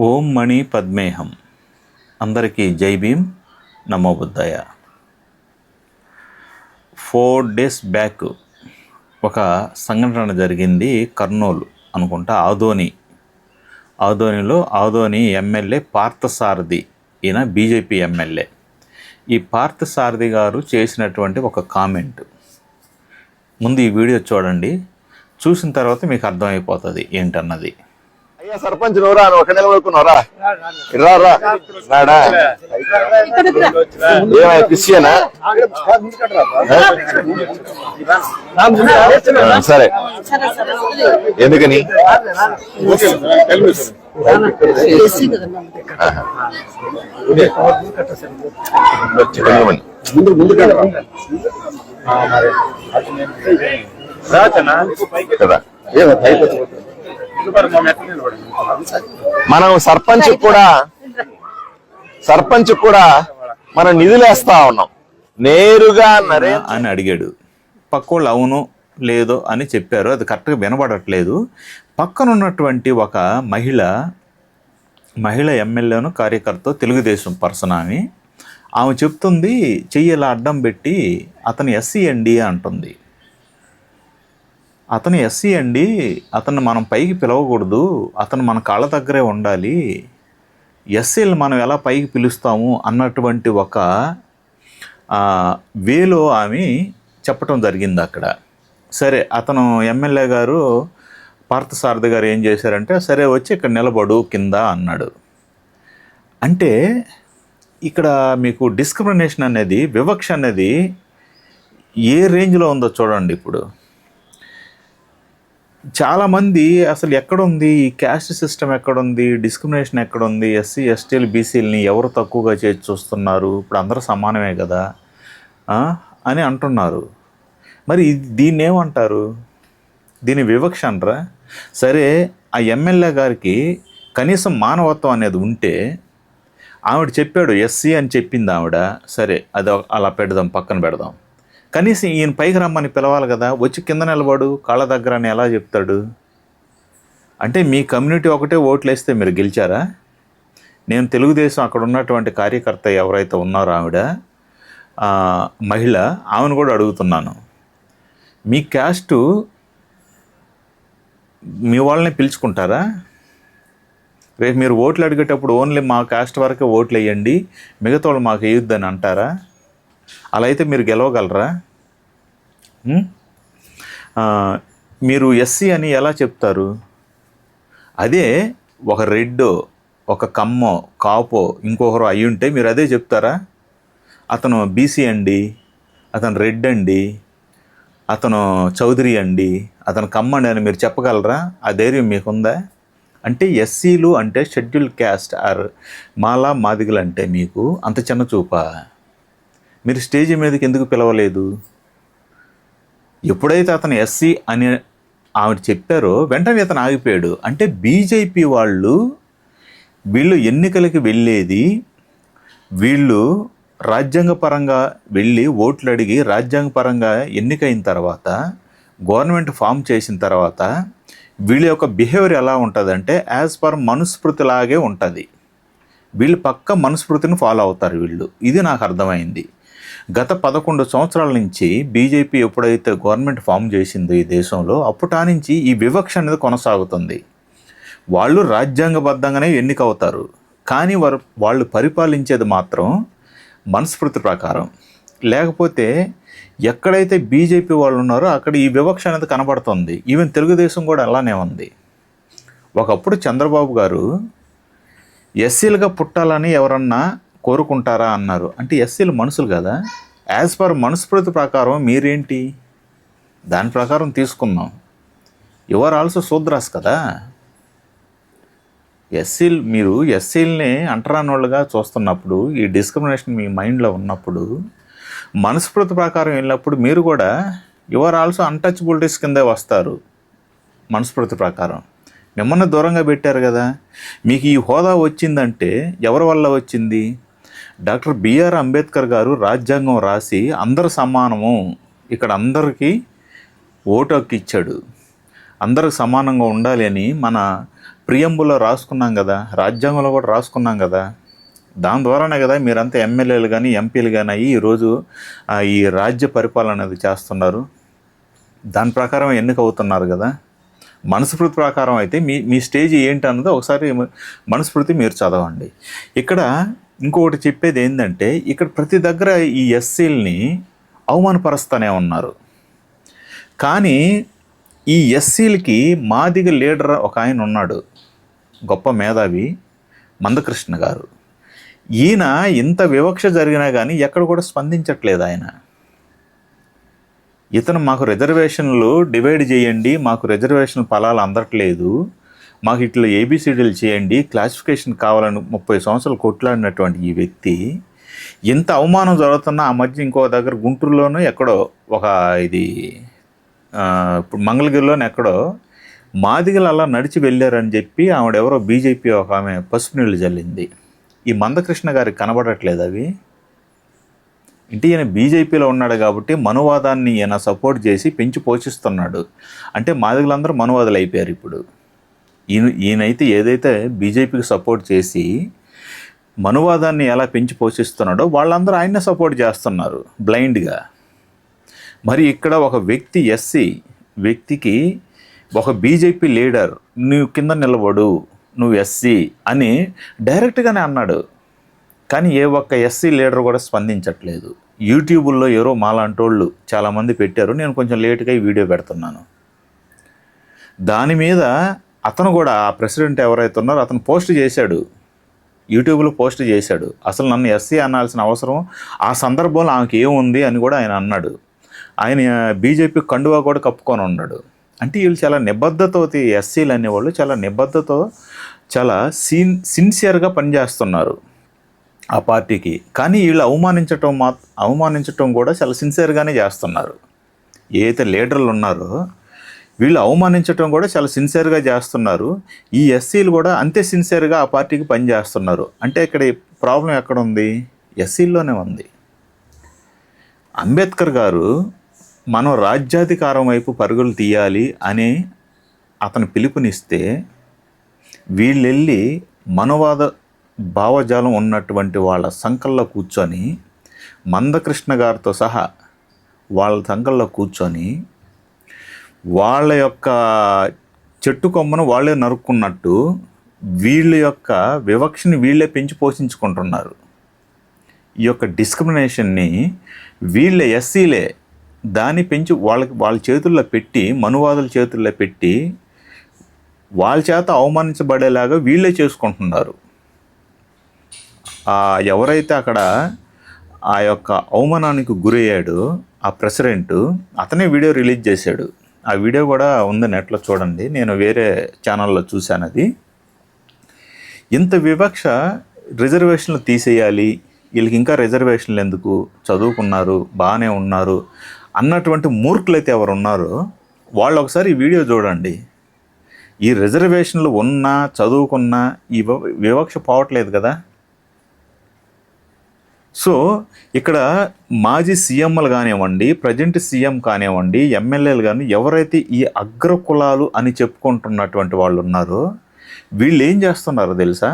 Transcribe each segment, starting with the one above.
ఓం మణి పద్మేహం. అందరికీ జై భీమ్. నమో బుద్ధయ. Four days back ఒక సంఘటన జరిగింది కర్నూలు అనుకుంటా ఆదోని. ఆదోనిలో ఆదోని ఎమ్మెల్యే పార్థసారథి ఈయన బీజేపీ ఎమ్మెల్యే. ఈ పార్థసారథి గారు చేసినటువంటి ఒక కామెంట్. ముందు ఈ వీడియో చూడండి. చూసిన తర్వాత మీకు అర్థమైపోతుంది ఏంటన్నది. అయ్యా సర్పంచ్ నువ్వురా నువ్వు ఒక నిలబడుకున్నావురా రా రా రాడా ఏమయ్యా క్రిస్టియనా సరే. ఎందుకని? కొంతమంది. కదా. మనం సర్పంచ్ కూడా సర్పంచ్ కూడా మనం నిధులేస్తా ఉన్నాం. నేరుగా అని అడిగాడు. పక్కోళ్ళు అవును లేదో అని చెప్పారు. అది కరెక్ట్గా వినబడట్లేదు. పక్కన ఉన్నటువంటి ఒక మహిళ మహిళ ఎమ్మెల్యేను కార్యకర్త తెలుగుదేశం పర్సన్ ఆమె ఆమె చెప్తుంది చెయ్యి ఇలా అడ్డం పెట్టి అతను ఎస్సీ అండి అంటుంది. అతను ఎస్సీ అండి. అతను మనం పైకి పిలవకూడదు. అతను మన కాళ్ళ దగ్గరే ఉండాలి. ఎస్సీలు మనం ఎలా పైకి పిలుస్తాము అన్నటువంటి ఒక వేలో ఆమె చెప్పటం జరిగింది అక్కడ. సరే అతను ఎమ్మెల్యే గారు పార్థసారథి గారు ఏం చేశారంటే సరే వచ్చి ఇక్కడ నిలబడు కింద అన్నాడు. అంటే ఇక్కడ మీకు డిస్క్రిమినేషన్ అనేది వివక్ష అనేది ఏ రేంజ్లో ఉందో చూడండి ఇప్పుడు. చాలామంది అసలు ఎక్కడుంది? ఈ క్యాస్ట్ సిస్టమ్ ఎక్కడుంది? డిస్క్రిమినేషన్ ఎక్కడుంది? ఎస్సీ ఎస్టీలు బీసీలని ఎవరు తక్కువగా చేసి చూస్తున్నారు? ఇప్పుడు అందరూ సమానమే కదా? అని అంటున్నారు. మరి దీన్ని ఏమంటారు దీని వివక్ష అంటారా? సరే ఆ ఎమ్మెల్యే గారికి కనీసం మానవత్వం అనేది ఉంటే ఆవిడ చెప్పాడు ఎస్సీ అని చెప్పింది ఆవిడ సరే అది అలా పెడదాం పక్కన పెడదాం. కనీసం ఈయన పైకి రమ్మని పిలవాలి కదా వచ్చి కింద నిలబడు కాళ్ళ దగ్గర అని ఎలా చెప్తాడు? అంటే మీ కమ్యూనిటీ ఒకటే ఓట్లు వేస్తే మీరు గెలిచారా? నేను తెలుగుదేశం అక్కడ ఉన్నటువంటి కార్యకర్త ఎవరైతే ఉన్నారో ఆవిడ మహిళ ఆమెను కూడా అడుగుతున్నాను. మీ క్యాస్టు మీ వాళ్ళని పిలుచుకుంటారా? రేపు మీరు ఓట్లు అడిగేటప్పుడు ఓన్లీ మా కాస్ట్ వరకే ఓట్లు వేయండి మిగతా వాళ్ళు మాకు వేయొద్దని అంటారా? అలా అయితే మీరు గెలవగలరా? మీరు ఎస్సీ అని ఎలా చెప్తారు? అదే ఒక రెడ్డో ఒక కమ్మో కాపో ఇంకొకరు అయి ఉంటే మీరు అదే చెప్తారా? అతను బీసీ అండి అతను రెడ్ అండి అతను చౌదరి అండి అతను కమ్మండి అని మీరు చెప్పగలరా? ఆ ధైర్యం మీకుందా? అంటే ఎస్సీలు అంటే షెడ్యూల్ క్యాస్ట్ ఆర్ మాలా మాదిగలు అంటే మీకు అంత చిన్న చూపా. మీరు స్టేజ్ మీదకి ఎందుకు పిలవలేదు? ఎప్పుడైతే అతను ఎస్సీ అని ఆవిడ చెప్పారో వెంటనే అతను ఆగిపోయాడు. అంటే బీజేపీ వాళ్ళు వీళ్ళు ఎన్నికలకి వెళ్ళేది వీళ్ళు రాజ్యాంగపరంగా వెళ్ళి ఓట్లు అడిగి రాజ్యాంగపరంగా ఎన్నికైన తర్వాత గవర్నమెంట్ ఫామ్ చేసిన తర్వాత వీళ్ళ యొక్క బిహేవియర్ ఎలా ఉంటుందంటే యాజ్ పర్ మనుస్మృతిలాగే ఉంటుంది. వీళ్ళు పక్క మనుస్మృతిని ఫాలో అవుతారు వీళ్ళు. ఇది నాకు అర్థమైంది. గత పదకొండు సంవత్సరాల నుంచి బీజేపీ ఎప్పుడైతే గవర్నమెంట్ ఫామ్ చేసిందో ఈ దేశంలో అప్పుటా నుంచి ఈ వివక్ష అనేది కొనసాగుతుంది. వాళ్ళు రాజ్యాంగబద్ధంగానే ఎన్నికవుతారు. కానీ వారు వాళ్ళు పరిపాలించేది మాత్రం మనస్ఫృతి ప్రకారం. లేకపోతే ఎక్కడైతే బీజేపీ వాళ్ళు ఉన్నారో అక్కడ ఈ వివక్ష అనేది కనబడుతుంది. ఈవెన్ తెలుగుదేశం కూడా అలానే ఉంది. ఒకప్పుడు చంద్రబాబు గారు ఎస్సీలుగా పుట్టాలని ఎవరన్నా కోరుకుంటారా అన్నారు. అంటే ఎస్సీలు మనుషులు కదా. యాజ్ పర్ మనుస్మృతి ప్రకారం మీరేంటి? దాని ప్రకారం తీసుకున్నాం యువర్ ఆల్సో శూద్రాస్ కదా? ఎస్సీలు మీరు ఎస్సీల్ని అంటరానోళ్ళుగా చూస్తున్నప్పుడు ఈ డిస్క్రిమినేషన్ మీ మైండ్లో ఉన్నప్పుడు మనస్ఫృతి ప్రకారం వెళ్ళినప్పుడు మీరు కూడా యువర్ ఆల్సో అన్టచబిలిటీస్ కిందే వస్తారు. మనస్ఫృతి ప్రకారం. మిమ్మల్ని దూరంగా పెట్టారు కదా? మీకు ఈ హోదా వచ్చిందంటే ఎవరి వల్ల వచ్చింది? డాక్టర్ బిఆర్ అంబేద్కర్ గారు రాజ్యాంగం రాసి అందరు సమానము. ఇక్కడ అందరికీ ఓటు హక్కు ఇచ్చాడు. అందరికి సమానంగా ఉండాలి అని మన ప్రియంబులో రాసుకున్నాం కదా రాజ్యాంగంలో కూడా రాసుకున్నాం కదా. దాని ద్వారానే కదా మీరంతా ఎమ్మెల్యేలు కానీ ఎంపీలు కానీ అయ్యి ఈరోజు ఈ రాజ్య పరిపాలన అనేది చేస్తున్నారు. దాని ప్రకారం ఎన్నికవుతున్నారు కదా. మనస్ఫృతి ప్రకారం అయితే మీ మీ స్టేజ్ ఏంటి అన్నది ఒకసారి మనస్ఫృతి మీరు చదవండి. ఇక్కడ ఇంకొకటి చెప్పేది ఏంటంటే ఇక్కడ ప్రతి దగ్గర ఈ ఎస్సీల్ని అవమానపరుస్తూనే ఉన్నారు. కానీ ఈ ఎస్సీలకి మాదిగ లీడర్ ఒక ఆయన ఉన్నాడు గొప్ప మేధావి మందకృష్ణ గారు. ఈయన ఇంత వివక్ష జరిగినా కానీ ఎక్కడ కూడా స్పందించట్లేదు ఆయన. ఇతను మాకు రిజర్వేషన్లు డివైడ్ చేయండి మాకు రిజర్వేషన్ ఫలాలు అందట్లేదు మాకు ఇట్లా ఏబిసిడీలు చేయండి క్లాసిఫికేషన్ కావాలని ముప్పై సంవత్సరాలు కొట్లాడినటువంటి ఈ వ్యక్తి ఎంత అవమానం జరుగుతున్న ఆ మధ్య ఇంకో దగ్గర గుంటూరులోనూ ఎక్కడో ఒక ఇది ఇప్పుడు మంగళగిరిలోనే ఎక్కడో మాదిగలు అలా నడిచి వెళ్ళారని చెప్పి ఆవిడెవరో బీజేపీ ఒక ఆమె పసుపు నీళ్ళు జల్లింది. ఈ మందకృష్ణ గారికి కనబడట్లేదు అవి. ఇంటి ఈయన బీజేపీలో ఉన్నాడు కాబట్టి మనువాదాన్ని ఈయన సపోర్ట్ చేసి పెంచి పోషిస్తున్నాడు. అంటే మాదిగలందరూ మనువాదులు అయిపోయారు ఇప్పుడు. ఈయన ఈయనైతే ఏదైతే బీజేపీకి సపోర్ట్ చేసి మనువాదాన్ని ఎలా పెంచి పోషిస్తున్నాడో వాళ్ళందరూ ఆయన్నే సపోర్ట్ చేస్తున్నారు బ్లైండ్గా. మరి ఇక్కడ ఒక వ్యక్తి ఎస్సీ వ్యక్తికి ఒక బీజేపీ లీడర్ నువ్వు కింద నిలబడు నువ్వు ఎస్సీ అని డైరెక్ట్గానే అన్నాడు. కానీ ఏ ఒక్క ఎస్సీ లీడర్ కూడా స్పందించట్లేదు. యూట్యూబుల్లో ఎవరో మాలాంటోళ్ళు చాలామంది పెట్టారు నేను కొంచెం లేట్గా ఈ వీడియో పెడుతున్నాను. దాని మీద అతను కూడా ఆ ప్రెసిడెంట్ ఎవరైతే ఉన్నారో అతను పోస్ట్ చేశాడు. యూట్యూబ్లో పోస్ట్ చేశాడు. అసలు నన్ను ఎస్సీ అనాల్సిన అవసరం ఆ సందర్భంలో ఆమెకి ఏముంది అని కూడా ఆయన అన్నాడు. ఆయన బీజేపీ కండువా కూడా కప్పుకొని ఉన్నాడు. అంటే వీళ్ళు చాలా నిబద్ధతతో ఎస్సీలు అనేవాళ్ళు చాలా నిబద్ధతో చాలా సిన్ సిన్సియర్గా పనిచేస్తున్నారు ఆ పార్టీకి. కానీ వీళ్ళు అవమానించటం మా అవమానించటం కూడా చాలా సిన్సియర్గానే చేస్తున్నారు. ఏ అయితే లీడర్లు ఉన్నారో వీళ్ళు అవమానించటం కూడా చాలా సిన్సియర్గా చేస్తున్నారు. ఈ ఎస్సీలు కూడా అంతే సిన్సియర్గా ఆ పార్టీకి పనిచేస్తున్నారు అంటే ఇక్కడ ప్రాబ్లం ఎక్కడ ఉంది? ఎస్సీల్లోనే ఉంది. అంబేద్కర్ గారు మనం రాజ్యాధికారం వైపు పరుగులు తీయాలి అని అతను పిలుపునిస్తే వీళ్ళెళ్ళి మనవాద భావజాలం ఉన్నటువంటి వాళ్ళ సంకల్లో కూర్చొని మందకృష్ణ గారితో సహా వాళ్ళ సంకల్లో కూర్చొని వాళ్ళ యొక్క చెట్టు కొమ్మను వాళ్ళే నరుక్కున్నట్టు వీళ్ళ యొక్క వివక్షని వీళ్ళే పెంచి పోషించుకుంటున్నారు. ఈ యొక్క డిస్క్రిమినేషన్ని వీళ్ళ ఎస్సీలే దాన్ని పెంచి వాళ్ళకి వాళ్ళ చేతుల్లో పెట్టి మనువాదుల చేతుల్లో పెట్టి వాళ్ళ చేత అవమానించబడేలాగా వీళ్ళే చేసుకుంటున్నారు. ఎవరైతే అక్కడ ఆ యొక్క అవమానానికి గురయ్యాడో ఆ ప్రెసిడెంట్ అతనే వీడియో రిలీజ్ చేశాడు. ఆ వీడియో కూడా ఉంది నెట్లో చూడండి. నేను వేరే ఛానల్లో చూశాను అది. ఇంత వివక్ష రిజర్వేషన్లు తీసేయాలి. వీళ్ళకి ఇంకా రిజర్వేషన్లు ఎందుకు? చదువుకున్నారు బాగానే ఉన్నారు అన్నటువంటి మూర్ఖులైతే ఎవరు ఉన్నారో వాళ్ళు ఒకసారి ఈ వీడియో చూడండి. ఈ రిజర్వేషన్లు ఉన్నా చదువుకున్నా ఈ వివక్ష పోవట్లేదు కదా. సో ఇక్కడ మాజీ సీఎంలు కానివ్వండి ప్రజెంట్ సీఎం కానివ్వండి ఎమ్మెల్యేలు కానీ ఎవరైతే ఈ అగ్రకులాలు అని చెప్పుకుంటున్నటువంటి వాళ్ళు ఉన్నారో వీళ్ళు ఏం చేస్తున్నారు తెలుసా?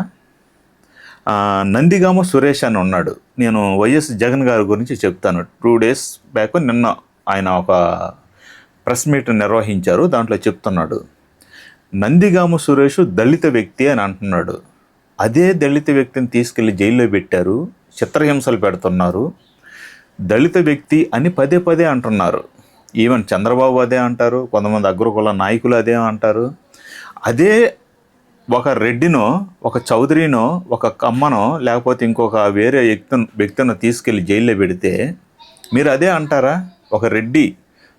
నందిగామ సురేష్ అని ఉన్నాడు. నేను వైఎస్ జగన్ గారి గురించి చెప్తాను. టూ డేస్ బ్యాక్ నిన్న ఆయన ఒక ప్రెస్ మీట్ నిర్వహించారు. దాంట్లో చెప్తున్నాడు. నందిగామ సురేష్ దళిత వ్యక్తి అని అంటున్నాడు. అదే దళిత వ్యక్తిని తీసుకెళ్ళి జైల్లో పెట్టారు. చిత్రహింసలు పెడుతున్నారు. దళిత వ్యక్తి అని పదే పదే అంటున్నారు. ఈవెన్ చంద్రబాబు అదే అంటారు కొంతమంది అగ్రకుల నాయకులు అదే అంటారు. అదే ఒక రెడ్డినో ఒక చౌదరినో ఒక కమ్మనో లేకపోతే ఇంకొక వేరే వ్యక్తి వ్యక్తిని తీసుకెళ్ళి జైల్లో పెడితే మీరు అదే అంటారా? ఒక రెడ్డి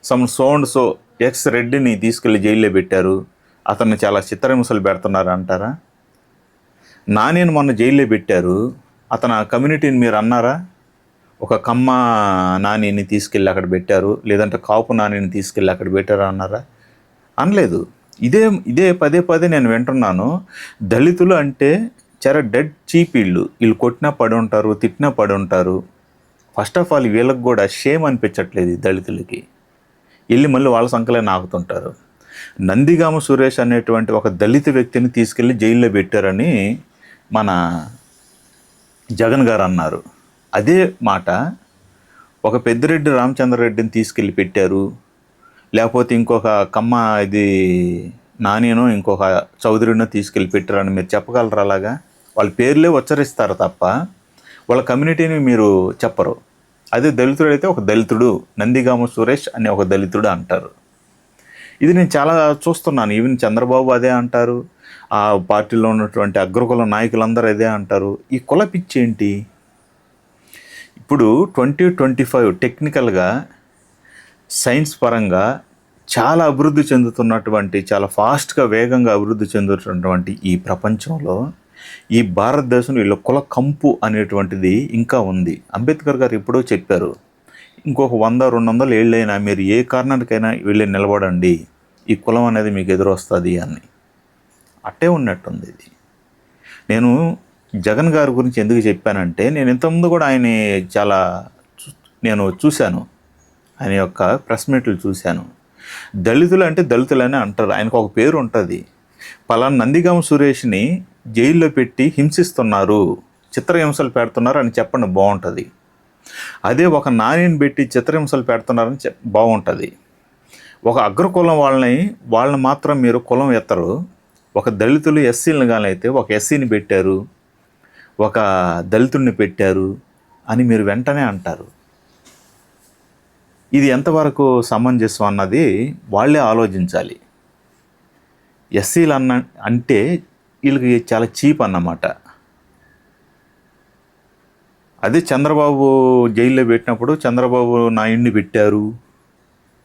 సమ్ సోండ్ సో ఎక్స్ రెడ్డిని తీసుకెళ్ళి జైల్లో పెట్టారు అతన్ని చాలా చిత్రహింసలు పెడుతున్నారు అంటారా? నానిని మొన్న జైల్లో పెట్టారు అతను ఆ కమ్యూనిటీని మీరు అన్నారా? ఒక కమ్మ నానిని తీసుకెళ్ళి అక్కడ పెట్టారు లేదంటే కాపు నానిని తీసుకెళ్ళి అక్కడ పెట్టారా అన్నారా? అనలేదు. ఇదే ఇదే పదే పదే నేను వింటున్నాను. దళితులు అంటే చాలా డెడ్ చీప్ వీళ్ళు. వీళ్ళు కొట్టినా పడి ఉంటారు తిట్టినా పడి ఉంటారు. ఫస్ట్ ఆఫ్ ఆల్ వీళ్ళకి కూడా షేమ్ అనిపించట్లేదు ఈ దళితులకి. వెళ్ళి మళ్ళీ వాళ్ళ సంకలే నాకుతుంటారు. నందిగామ సురేష్ అనేటువంటి ఒక దళిత వ్యక్తిని తీసుకెళ్ళి జైల్లో పెట్టారని మన జగన్ గారు అన్నారు. అదే మాట ఒక పెద్దిరెడ్డి రామచంద్రరెడ్డిని తీసుకెళ్ళి పెట్టారు. లేకపోతే ఇంకొక కమ్మ ఇది నానినో ఇంకొక చౌదరినో తీసుకెళ్ళి పెట్టారని మీరు చెప్పగలరు అలాగా? వాళ్ళ పేర్లే ఉచ్చరిస్తారు తప్ప వాళ్ళ కమ్యూనిటీని మీరు చెప్పరు. అదే దళితుడు అయితే ఒక దళితుడు నందిగామ సురేష్ అనే ఒక దళితుడు అంటారు. ఇది నేను చాలా చూస్తున్నాను. ఈవెన్ చంద్రబాబు అదే అంటారు. ఆ పార్టీలో ఉన్నటువంటి అగ్రకుల నాయకులందరూ అదే అంటారు. ఈ కుల పిచ్చి ఏంటి? ఇప్పుడు ట్వంటీ ట్వంటీ ఫైవ్ టెక్నికల్గా సైన్స్ పరంగా చాలా అభివృద్ధి చెందుతున్నటువంటి చాలా ఫాస్ట్గా వేగంగా అభివృద్ధి చెందుతున్నటువంటి ఈ ప్రపంచంలో ఈ భారతదేశంలో వీళ్ళ కుల కంపు అనేటువంటిది ఇంకా ఉంది. అంబేద్కర్ గారు ఎప్పుడో చెప్పారు ఇంకొక వంద రెండు వందల ఏళ్ళైనా మీరు ఏ కారణానికైనా వెళ్ళి నిలబడండి. ఈ కులం అనేది మీకు ఎదురొస్తుంది అని. అట్టే ఉన్నట్టుంది ఇది. నేను జగన్ గారి గురించి ఎందుకు చెప్పానంటే నేను ఇంతకుముందు కూడా ఆయన చాలా నేను చూశాను. ఆయన యొక్క ప్రెస్ మీట్లు చూశాను. దళితులు అంటే దళితులనే అంటారు. ఆయనకు ఒక పేరు ఉంటుంది. పలానా నందిగామ సురేష్ని జైల్లో పెట్టి హింసిస్తున్నారు. చిత్రహింసలు పెడుతున్నారు అని చెప్పండి బాగుంటుంది. అదే ఒక నానిని పెట్టి చిత్రహింసలు పెడుతున్నారని చెప్ బాగుంటుంది. ఒక అగ్రకులం వాళ్ళని వాళ్ళని మాత్రం మీరు కులం ఎత్తరు. ఒక దళితులు ఎస్సీలను కానీ అయితే ఒక ఎస్సీని పెట్టారు ఒక దళితుడిని పెట్టారు అని మీరు వెంటనే అంటారు. ఇది ఎంతవరకు సమంజసం అన్నది వాళ్ళే ఆలోచించాలి. ఎస్సీలు అన్న అంటే వీళ్ళకి చాలా చీప్ అన్నమాట. అదే చంద్రబాబు జైల్లో పెట్టినప్పుడు చంద్రబాబు నాయుడిని పెట్టారు.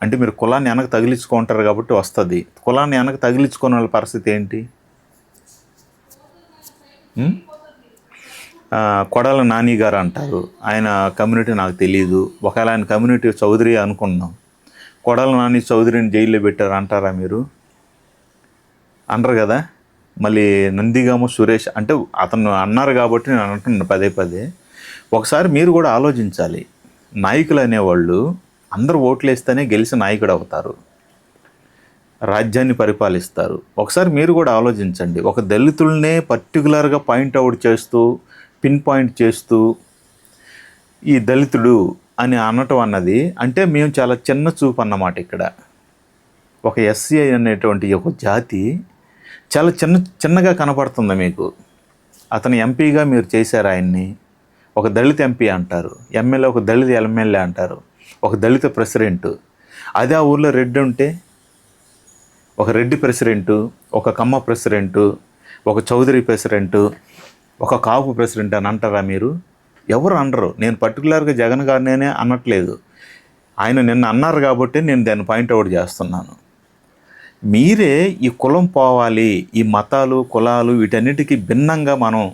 అంటే మీరు కులాన్ని వెనక తగిలించుకుంటారు కాబట్టి వస్తుంది. కులాన్ని వెనక తగిలించుకునే వాళ్ళ పరిస్థితి ఏంటి? కొడాల నాని గారు అంటారు. ఆయన కమ్యూనిటీ నాకు తెలియదు ఒకవేళ ఆయన కమ్యూనిటీ చౌదరి అనుకున్నాం కొడాల నాని చౌదరిని జైల్లో పెట్టారు అంటారా మీరు? అంటారు కదా. మళ్ళీ నందిగామ సురేష్ అంటే అతను అన్నారు కాబట్టి నేను అంటున్నాను పదే పదే. ఒకసారి మీరు కూడా ఆలోచించాలి. నాయకులు అనేవాళ్ళు అందరూ ఓట్లేస్తేనే గెలిచి నాయకుడు అవుతారు. రాజ్యాన్ని పరిపాలిస్తారు. ఒకసారి మీరు కూడా ఆలోచించండి. ఒక దళితులనే పర్టికులర్గా పాయింట్అవుట్ చేస్తూ పిన్ పాయింట్ చేస్తూ ఈ దళితుడు అని అనటం అన్నది అంటే మేము చాలా చిన్న చూపు అన్నమాట ఇక్కడ. ఒక ఎస్సీ అనేటువంటి ఒక జాతి చాలా చిన్న చిన్నగా కనపడుతుంది మీకు. అతను ఎంపీగా మీరు చేశారు ఆయన్ని. ఒక దళిత ఎంపీ అంటారు. ఎమ్మెల్యే ఒక దళిత ఎమ్మెల్యే అంటారు. ఒక దళిత ప్రెసిడెంట్. అదే ఆ ఊర్లో రెడ్డి ఉంటే ఒక రెడ్డి ప్రెసిడెంటు ఒక కమ్మ ప్రెసిడెంటు ఒక చౌదరి ప్రెసిడెంటు ఒక కాపు ప్రెసిడెంట్ అని అంటారా మీరు? ఎవరు అనరు. నేను పర్టికులర్గా జగన్ గారినే అనట్లేదు. ఆయన నిన్న అన్నారు కాబట్టి నేను దాన్ని పాయింట్అవుట్ చేస్తున్నాను. మీరే ఈ కులం పోవాలి ఈ మతాలు కులాలు వీటన్నిటికీ భిన్నంగా మనం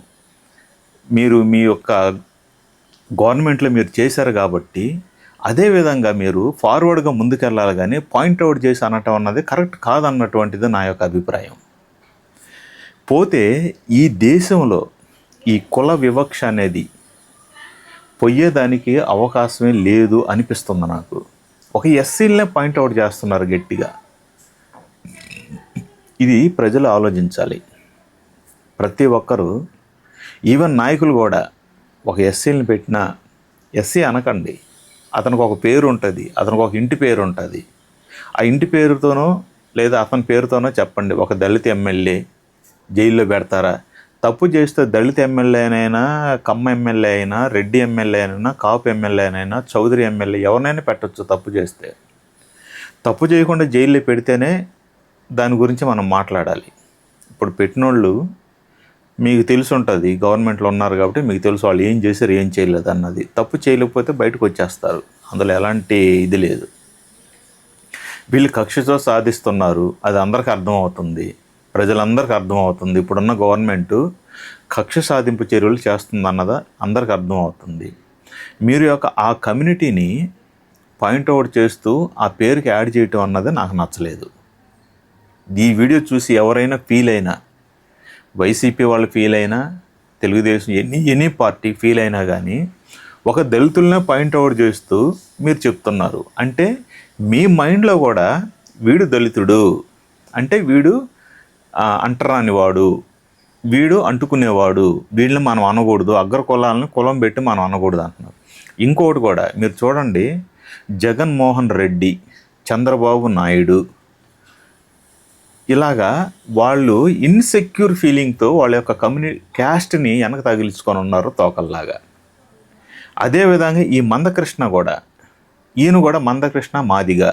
మీరు మీ యొక్క గవర్నమెంట్లో మీరు చేశారు కాబట్టి అదేవిధంగా మీరు ఫార్వర్డ్గా ముందుకెళ్ళాలి కానీ పాయింట్అవుట్ చేసి అనటం అన్నది కరెక్ట్ కాదన్నటువంటిది నా యొక్క అభిప్రాయం. పోతే ఈ దేశంలో ఈ కుల వివక్ష అనేది పొయ్యేదానికి అవకాశమే లేదు అనిపిస్తుంది నాకు. ఒక ఎస్సీలనే పాయింట్అవుట్ చేస్తున్నారు గట్టిగా. ఇది ప్రజలు ఆలోచించాలి. ప్రతి ఒక్కరూ ఈవెన్ నాయకులు కూడా ఒక ఎస్సీని పెట్టిన ఎస్సీ అనకండి. అతనికి ఒక పేరు ఉంటుంది అతనికి ఒక ఇంటి పేరు ఉంటుంది ఆ ఇంటి పేరుతోనో లేదా అతని పేరుతోనో చెప్పండి ఒక దళిత ఎమ్మెల్యే జైల్లో పెడతారా? తప్పు చేస్తే దళిత ఎమ్మెల్యేనైనా కమ్మ ఎమ్మెల్యే అయినా రెడ్డి ఎమ్మెల్యే అయినా కాపు ఎమ్మెల్యేనైనా చౌదరి ఎమ్మెల్యే ఎవరినైనా పెట్టచ్చు తప్పు చేస్తే. తప్పు చేయకుండా జైల్లో పెడితేనే దాని గురించి మనం మాట్లాడాలి. ఇప్పుడు పెట్టినోళ్ళు మీకు తెలిసి ఉంటుంది గవర్నమెంట్లో ఉన్నారు కాబట్టి మీకు తెలుసు వాళ్ళు ఏం చేశారు ఏం చేయలేదు అన్నది. తప్పు చేయలేకపోతే బయటకు వచ్చేస్తారు. అందులో ఎలాంటి ఇది లేదు. వీళ్ళు కక్షతో సాధిస్తున్నారు అది అందరికీ అర్థమవుతుంది. ప్రజలందరికీ అర్థమవుతుంది. ఇప్పుడున్న గవర్నమెంట్ కక్ష సాధింపు చర్యలు చేస్తుంది అన్నదా అందరికీ అర్థమవుతుంది. మీరు యొక్క ఆ కమ్యూనిటీని పాయింట్అవుట్ చేస్తూ ఆ పేరుకి యాడ్ చేయటం అన్నది నాకు నచ్చలేదు. ఈ వీడియో చూసి ఎవరైనా ఫీల్ అయినా వైసీపీ వాళ్ళు ఫీల్ అయినా తెలుగుదేశం ఎన్ని ఎనీ పార్టీ ఫీల్ అయినా కానీ ఒక దళితులనే పాయింట్అవుట్ చేస్తూ మీరు చెప్తున్నారు. అంటే మీ మైండ్లో కూడా వీడు దళితుడు. అంటే వీడు అంటరానివాడు వీడు. అంటుకునేవాడు. వీళ్ళని మనం అనకూడదు. అగ్ర కులాలను కులం పెట్టి మనం అనకూడదు అంటున్నారు. ఇంకోటి కూడా మీరు చూడండి జగన్మోహన్ రెడ్డి చంద్రబాబు నాయుడు ఇలాగా వాళ్ళు ఇన్సెక్యూర్ ఫీలింగ్తో వాళ్ళ యొక్క కమ్యూని క్యాస్ట్ని వెనక తగిలించుకొని ఉన్నారు తోకల్లాగా. అదేవిధంగా ఈ మందకృష్ణ కూడా ఈయన కూడా మందకృష్ణ మాదిగా.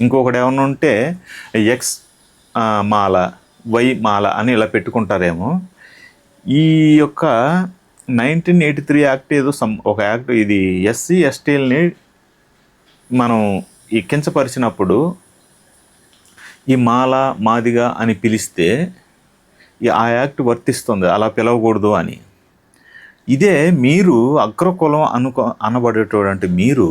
ఇంకొకటి ఏమన్నా ఉంటే ఎక్స్ మాల వై మాల అని ఇలా పెట్టుకుంటారేమో. ఈ యొక్క నైన్టీన్ ఎయిటీ త్రీ యాక్ట్ ఏదో సమ్ ఒక యాక్ట్ ఇది ఎస్సీ ఎస్టీలని మనం ఈ కించపరిచినప్పుడు ఈ మాల మాదిగా అని పిలిస్తే ఈ ఆ యాక్ట్ వర్తిస్తుంది అలా పిలవకూడదు అని. ఇదే మీరు అగ్రకులం అనుకో అనబడేటటువంటి మీరు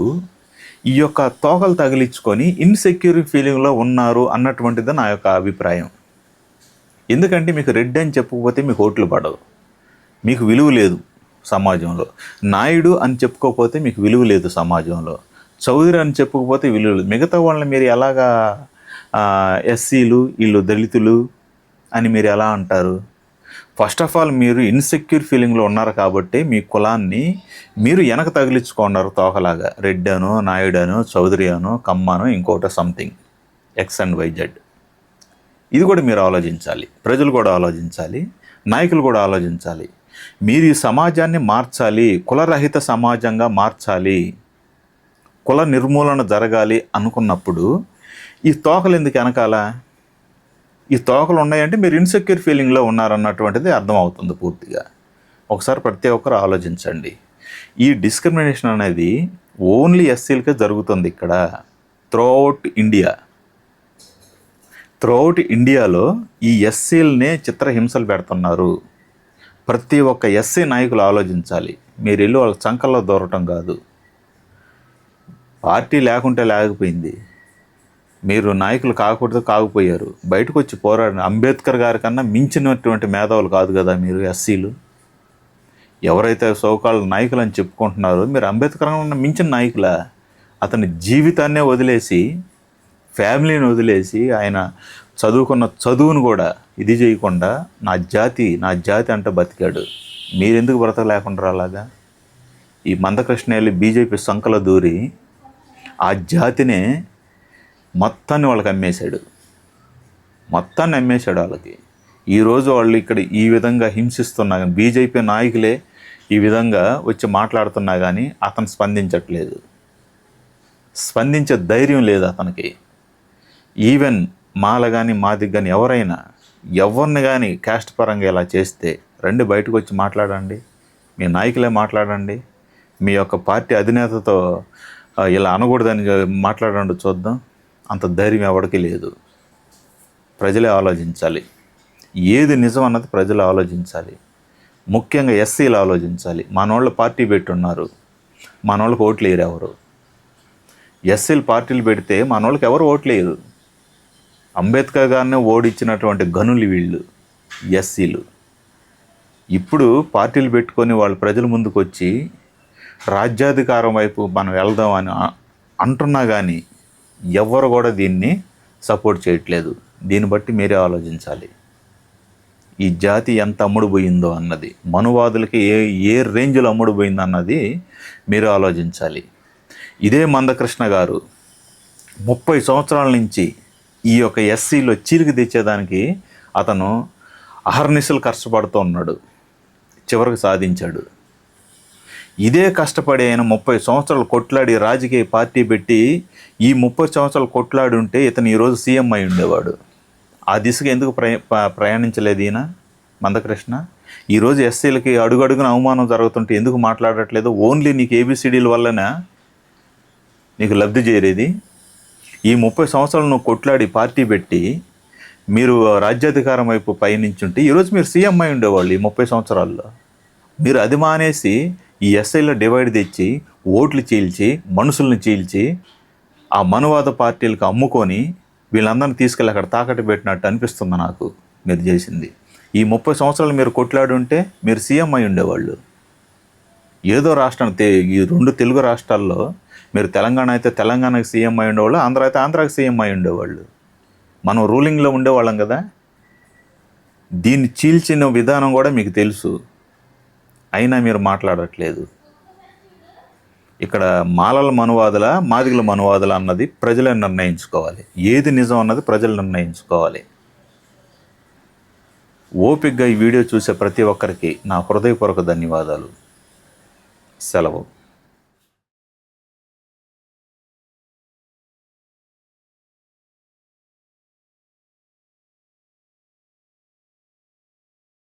ఈ యొక్క తోకలు తగిలించుకొని ఇన్సెక్యూర్ ఫీలింగ్లో ఉన్నారు అన్నటువంటిది నా యొక్క అభిప్రాయం. ఎందుకంటే మీకు రెడ్ అని చెప్పకపోతే మీకు ఓట్లు పడదు మీకు విలువ లేదు సమాజంలో. నాయుడు అని చెప్పుకోకపోతే మీకు విలువ లేదు సమాజంలో. చౌదరి అని చెప్పుకోకపోతే విలువ లేదు. మిగతా వాళ్ళని మీరు ఎలాగా ఎస్సీలు వీళ్ళు దళితులు అని మీరు ఎలా అంటారు? ఫస్ట్ ఆఫ్ ఆల్ మీరు ఇన్సెక్యూర్ ఫీలింగ్లో ఉన్నారు కాబట్టి మీ కులాన్ని మీరు వెనక తగిలించుకున్నారు తోకలాగా. రెడ్ అనో నాయుడు అనో చౌదరి అనో కమ్మనో ఇంకోట something X and Y Z ఇది కూడా మీరు ఆలోచించాలి. ప్రజలు కూడా ఆలోచించాలి. నాయకులు కూడా ఆలోచించాలి. మీరు ఈ సమాజాన్ని మార్చాలి. కులరహిత సమాజంగా మార్చాలి. కుల నిర్మూలన జరగాలి అనుకున్నప్పుడు ఈ తోకలు ఎందుకు వెనకాల? ఈ తోకలు ఉన్నాయంటే మీరు ఇన్సెక్యూర్ ఫీలింగ్లో ఉన్నారన్నటువంటిది అర్థమవుతుంది పూర్తిగా. ఒకసారి ప్రతి ఒక్కరు ఆలోచించండి. ఈ డిస్క్రిమినేషన్ అనేది ఓన్లీ ఎస్సీలకే జరుగుతుంది ఇక్కడ. త్రూఅవుట్ ఇండియా త్రూఅవుట్ ఇండియాలో ఈ ఎస్సీలనే చిత్రహింసలు పెడుతున్నారు. ప్రతి ఒక్క ఎస్సీ నాయకులు ఆలోచించాలి. మీరు వెళ్ళి వాళ్ళ చంకల్లో దూరటం కాదు. పార్టీ లేకుంటే లేకపోయింది. మీరు నాయకులు కాకూడదు కాకపోయారు. బయటకు వచ్చి పోరాడిన అంబేద్కర్ గారి కన్నా మించినటువంటి మేధావులు కాదు కదా మీరు ఎస్సీలు. ఎవరైతే సోకాళ్ళ నాయకులు అని చెప్పుకుంటున్నారో మీరు అంబేద్కర్ కన్నా మించిన నాయకులా? అతని జీవితాన్నే వదిలేసి ఫ్యామిలీని వదిలేసి ఆయన చదువుకున్న చదువును కూడా ఇది చేయకుండా నా జాతి నా జాతి అంటే బతికాడు. మీరెందుకు బ్రతకలేకుండా అలాగా? ఈ మందకృష్ణ వెళ్ళి బీజేపీ సంకల దూరి ఆ జాతినే మొత్తాన్ని వాళ్ళకి అమ్మేశాడు. మొత్తాన్ని అమ్మేశాడు వాళ్ళకి. ఈరోజు వాళ్ళు ఇక్కడ ఈ విధంగా హింసిస్తున్నా కానీ బీజేపీ నాయకులే ఈ విధంగా వచ్చి మాట్లాడుతున్నా కానీ అతను స్పందించట్లేదు. స్పందించే ధైర్యం లేదు అతనికి. ఈవెన్ మాల కానీ మాది కానీ ఎవరైనా ఎవరిని కానీ క్యాస్ట్ పరంగా ఇలా చేస్తే రండి బయటకు వచ్చి మాట్లాడండి. మీ నాయకులే మాట్లాడండి. మీ యొక్క పార్టీ అధినేతతో ఇలా అనకూడదని మాట్లాడండి చూద్దాం. అంత ధైర్యం ఎవరికి లేదు. ప్రజలే ఆలోచించాలి. ఏది నిజం అన్నది ప్రజలు ఆలోచించాలి. ముఖ్యంగా ఎస్సీలు ఆలోచించాలి. మనోళ్ళు పార్టీ పెట్టున్నారు. మనోళ్ళకి ఓట్లు వేయరు ఎవరు ఎస్సీలు పార్టీలు పెడితే మనోళ్ళకి ఎవరు ఓట్లు అంబేద్కర్ గారిని ఓడిచ్చినటువంటి గనులు వీళ్ళు ఎస్సీలు. ఇప్పుడు పార్టీలు పెట్టుకొని వాళ్ళు ప్రజల ముందుకు వచ్చి రాజ్యాధికారం వైపు మనం వెళ్దాం అని అంటున్నా కానీ ఎవరు కూడా దీన్ని సపోర్ట్ చేయట్లేదు. దీన్ని బట్టి మీరే ఆలోచించాలి. ఈ జాతి ఎంత అమ్ముడుపోయిందో అన్నది మనువాదులకి ఏ ఏ రేంజ్లో అమ్ముడుపోయిందో అన్నది మీరు ఆలోచించాలి. ఇదే మందకృష్ణ గారు ముప్పై సంవత్సరాల నుంచి ఈ యొక్క ఎస్సీలో చీలికి తెచ్చేదానికి అతను అహర్నిశలు కష్టపడుతూ ఉన్నాడు చివరికి సాధించాడు. ఇదే కష్టపడి ఆయన ముప్పై సంవత్సరాలు కొట్లాడి రాజకీయ పార్టీ పెట్టి ఈ ముప్పై సంవత్సరాలు కొట్లాడి ఉంటే ఇతను ఈరోజు సీఎం అయి ఉండేవాడు. ఆ దిశగా ఎందుకు ప్రయ ప- ప్రయాణించలేదు ఈయన? మందకృష్ణ? ఈరోజు ఎస్సీలకి అడుగడుగున అవమానం జరుగుతుంటే ఎందుకు మాట్లాడట్లేదు? ఓన్లీ నీకు ఏబిసిడీల వల్లనే? నీకు లబ్ధి చేరేది? ఈ ముప్పై సంవత్సరాలు నువ్వు కొట్లాడి పార్టీ పెట్టి మీరు రాజ్యాధికారం వైపు పయనించుంటే ఈరోజు మీరు సీఎం అయి ఉండేవాళ్ళు ఈ ముప్పై సంవత్సరాల్లో. మీరు అది మానేసి ఈ ఎస్ఐలో డివైడ్ తెచ్చి ఓట్లు చీల్చి మనుషుల్ని చీల్చి ఆ మనువాద పార్టీలకు అమ్ముకొని వీళ్ళందరినీ తీసుకెళ్ళి అక్కడ తాకట్టు పెట్టినట్టు అనిపిస్తుంది నాకు మీరు చేసింది. ఈ ముప్పై సంవత్సరాలు మీరు కొట్లాడి ఉంటే మీరు సీఎం అయి ఉండేవాళ్ళు. ఏదో రాష్ట్రం తె- ఈ రెండు తెలుగు రాష్ట్రాల్లో మీరు తెలంగాణ అయితే తెలంగాణకి సీఎం అయి ఉండేవాళ్ళు ఆంధ్ర అయితే ఆంధ్రాకి సీఎం అయి ఉండేవాళ్ళు. మనం రూలింగ్లో ఉండేవాళ్ళం కదా? దీన్ని చీల్చిన విధానం కూడా మీకు తెలుసు. అయినా మీరు మాట్లాడట్లేదు. ఇక్కడ మాలల మనువాదుల మాదిగల మనువాదుల అన్నది ప్రజలను నిర్ణయించుకోవాలి. ఏది నిజం అన్నది ప్రజలు నిర్ణయించుకోవాలి. ఓపిక్గా ఈ వీడియో చూసే ప్రతి ఒక్కరికి నా హృదయపూర్వక ధన్యవాదాలు. సెలవు.